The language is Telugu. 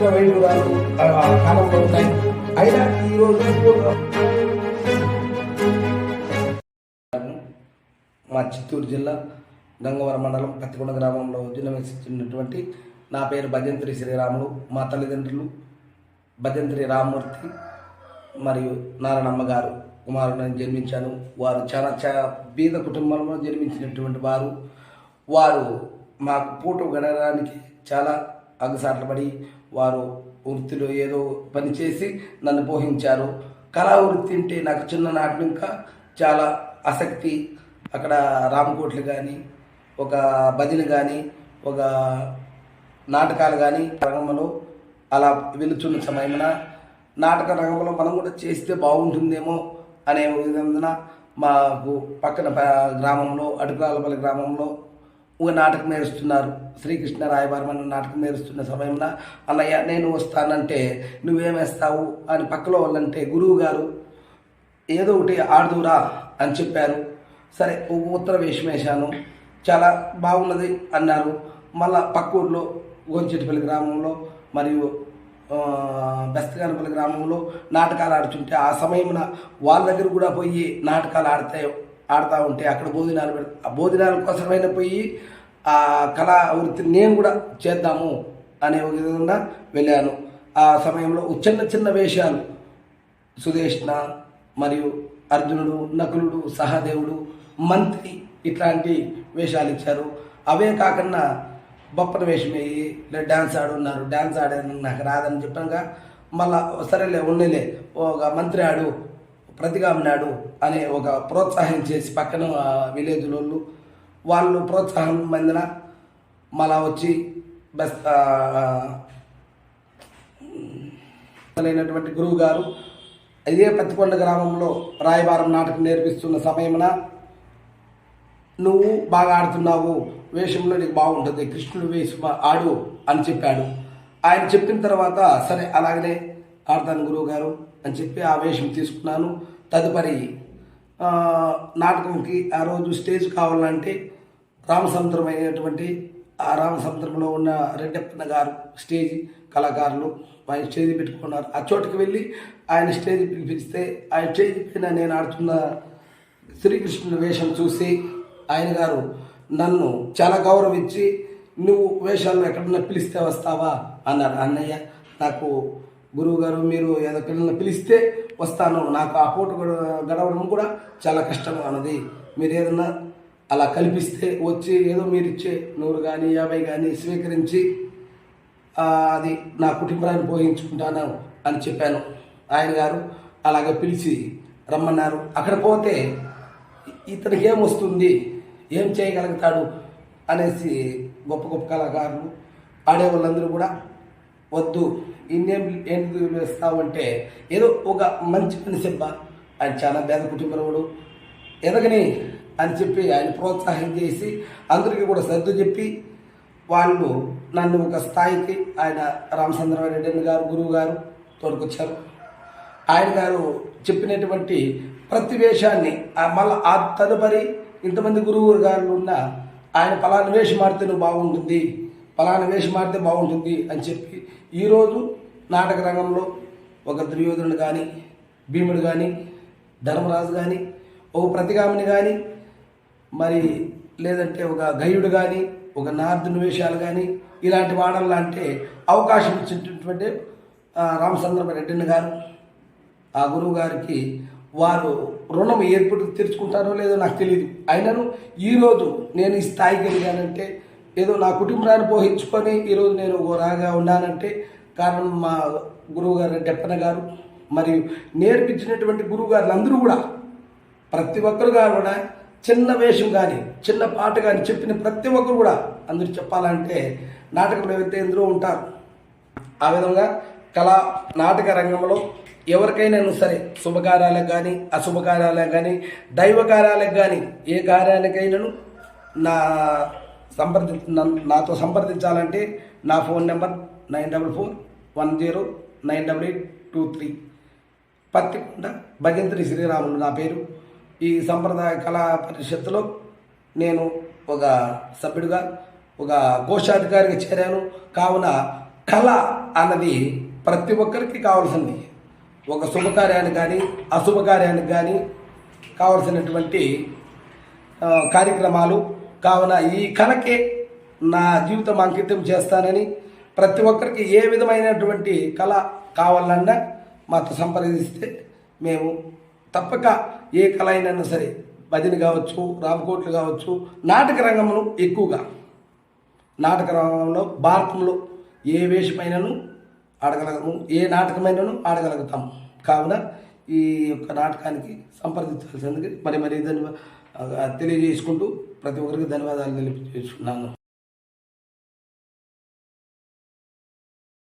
కాలంలో ఉన్నాయి అయినా ఈరోజు మా చిత్తూరు జిల్లా గంగవరం మండలం పత్తికొండ గ్రామంలో జన్మించినటువంటి నా పేరు భజంత్రి శ్రీరాములు. మా తల్లిదండ్రులు భజంత్రి రామ్మూర్తి మరియు నారాయణమ్మ గారు కుమారుని జన్మించాను వారు చాలా చాలా బీద కుటుంబంలో జన్మించినటువంటి వారు. వారు మాకు పూట గడడానికి చాలా అగసాట్లు పడి వారు వృత్తిలో ఏదో పని చేసి నన్ను పోషించారు కళా వృత్తి అంటే నాకు చిన్ననాటి ఇంకా చాలా ఆసక్తి. అక్కడ రామకోట్లు కానీ ఒక భజన కానీ ఒక నాటకాలు కానీ రంగంలో అలా వెళుతున్న సమయమున నాటక రంగంలో మనం కూడా చేస్తే బాగుంటుందేమో అనే విధంగా మాకు పక్కన గ్రామంలో అటుకురాలపల్లి గ్రామంలో ఒక నాటకం నేర్చుతున్నారు శ్రీకృష్ణ రాయబారమని నాటకం నేరుస్తున్న సమయంలో అన్నయ్య నేను వస్తానంటే నువ్వేమేస్తావు? అని పక్కలో వాళ్ళంటే గురువు గారు ఏదో ఒకటి ఆడుదురా అని చెప్పారు. సరే ఉత్తర వేషం వేశాను. చాలా బాగున్నది అన్నారు. మళ్ళా పక్క ఊర్లో గోంచెట్టిపల్లి గ్రామంలో మరియు బెస్తగానపల్లి గ్రామంలో నాటకాలు ఆడుతుంటే ఆ సమయమున వాళ్ళ దగ్గర కూడా పోయి నాటకాలు ఆడితే ఆడుతూ ఉంటే అక్కడ భోజనాలు పెడ ఆ భోజనాల కోసమైనా పోయి ఆ కళా వృత్తిని నేను కూడా చేద్దాము అనే ఒక విధంగా వెళ్ళాను. ఆ సమయంలో చిన్న చిన్న వేషాలు సుదేష్ణ మరియు అర్జునుడు నకులుడు సహదేవుడు మంత్రి ఇట్లాంటి వేషాలు ఇచ్చారు. అవే కాకుండా బొప్పన వేషం వేయి లేదా డ్యాన్స్ ఆడున్నారు. డ్యాన్స్ ఆడాను నాకు రాదని చెప్పాక మళ్ళా సరేలే ఉన్నలే ఒక మంత్రి ఆడు ప్రతిగామినాడు అనే ఒక ప్రోత్సాహం చేసి పక్కన విలేజ్ వాళ్ళు వాళ్ళు ప్రోత్సాహం మందిన మళ్ళా వచ్చి బస్ అయినటువంటి గురువు గారు ఇదే పత్తికొండ గ్రామంలో రాయబారం నాటకం నేర్పిస్తున్న సమయమున నువ్వు బాగా ఆడుతున్నావు వేషంలో నీకు బాగుంటుంది కృష్ణుడు వేషం ఆడు అని చెప్పాడు. ఆయన చెప్పిన తర్వాత సరే అలాగనే ఆడతాను గురువు గారు అని చెప్పి ఆ వేషం తీసుకున్నాను. తదుపరి నాటకంకి ఆ రోజు స్టేజ్ కావాలంటే రామసముద్రం అయినటువంటి ఆ రామసముద్రంలో ఉన్న రెడ్డప్పన్న గారు స్టేజ్ కళాకారులు ఆయన స్టేజ్ పెట్టుకున్నారు. ఆ చోటుకి వెళ్ళి ఆయన స్టేజ్ పిలిపిస్తే ఆయన స్టేజ్ పైన నేను ఆడుతున్న శ్రీకృష్ణుని వేషం చూసి ఆయన గారు నన్ను చాలా గౌరవించి నువ్వు వేషాలు ఎక్కడన్నా పిలిస్తే వస్తావా? అన్నారు. అన్నయ్య నాకు గురువు గారు మీరు ఎక్కడన్నా పిలిస్తే వస్తాను. నాకు ఆ పూట గడ- గడవడం కూడా చాలా కష్టంగా ఉన్నది మీరు ఏదన్నా అలా కల్పిస్తే వచ్చి ఏదో మీరు ఇచ్చే నూరు కానీ యాభై కానీ స్వీకరించి అది నా కుటుంబాన్ని పోషించుకుంటాను అని చెప్పాను. ఆయన గారు అలాగే పిలిచి రమ్మన్నారు. అక్కడ పోతే ఇతనికి ఏం వస్తుంది? ఏం చేయగలుగుతాడు? అనేసి గొప్ప గొప్ప కళాకారులు ఆడే వాళ్ళందరూ కూడా వద్దు. ఇన్నేం ఎందుకు వేస్తావంటే ఏదో ఒక మంచి పని చెప్ప. ఆయన చాలా పేద కుటుంబముడు ఎదగని అని చెప్పి ఆయన ప్రోత్సాహం చేసి అందరికీ కూడా సర్దు చెప్పి వాళ్ళు నన్ను ఒక స్థాయికి ఆయన రామచంద్రరెడ్డి గారు గురువు గారు తోడుకొచ్చారు. ఆయన గారు చెప్పినటువంటి ప్రతి వేషాన్ని మళ్ళీ మళ్ళా ఆ తదుపరి ఇంతమంది గురువు గారు ఉన్న ఆయన పలానా వేషం ఆడితే నువ్వు బాగుంటుంది. ఫలానా వేషం ఆడితే బాగుంటుంది అని చెప్పి ఈరోజు నాటక రంగంలో ఒక దుర్యోధనుడు కానీ భీముడు కానీ ధర్మరాజు కానీ ఒక ప్రతిగామిని కానీ మరి లేదంటే ఒక గయుడు కానీ ఒక నార్దుని వేషాలు కానీ ఇలాంటి వాడల్లా అంటే అవకాశం ఇచ్చినటువంటి ఆ, రెడ్డిని గారు. ఆ గురువు గారికి వారు రుణం ఏర్పడి తెరుచుకుంటారో లేదో నాకు తెలియదు అయినను ఈరోజు నేను ఈ స్థాయికి వెళ్ళానంటే ఏదో నా కుటుంబాన్ని పోహించుకొని ఈరోజు నేను ఓ రాగా ఉన్నానంటే కారణం మా గురువుగారు డెప్పన గారు మరియు నేర్పించినటువంటి గురువుగారులు అందరూ కూడా ప్రతి ఒక్కరు కూడా చిన్న వేషం కానీ చిన్న పాట కానీ చెప్పిన ప్రతి ఒక్కరు కూడా అందరూ చెప్పాలంటే నాటకంలో అయితే ఎందరో ఉంటారు. ఆ విధంగా కళా నాటక రంగంలో ఎవరికైనా సరే శుభకార్యాలకు కానీ అశుభకార్యాలకు కానీ దైవ కార్యాలకు కానీ ఏ కార్యాలకైనాను నా సంప్రది నాతో సంప్రదించాలంటే నా phone number nine double four one zero nine double eight two three. Pattikonda Bhajantri Sriramulu నా పేరు. ఈ సంప్రదాయ కళా పరిషత్తులో నేను ఒక సభ్యుడిగా ఒక కోశాధికారిగా చేరాను. కావున కళ అన్నది ప్రతి ఒక్కరికి కావాల్సింది. ఒక శుభకార్యానికి కానీ అశుభకార్యానికి కానీ కావలసినటువంటి కార్యక్రమాలు కావున ఈ కళకే నా జీవితం అంకితం చేస్తానని ప్రతి ఒక్కరికి ఏ విధమైనటువంటి కళ కావాలన్నా మాతో సంప్రదిస్తే మేము తప్పక ఏ కళ అయినా సరే భజన కావచ్చు రామకోట్లు కావచ్చు నాటక రంగంలో ఎక్కువగా నాటక రంగంలో భారతంలో ఏ వేషమైనను ఆడగలగము ఏ నాటకమైనను ఆడగలుగుతాం. కావున ఈ యొక్క నాటకానికి సంప్రదించాల్సింది మరి మరి దాన్ని తెలియజేసుకుంటూ ప్రతి ఒక్కరికి ధన్యవాదాలు తెలియజేస్తున్నాను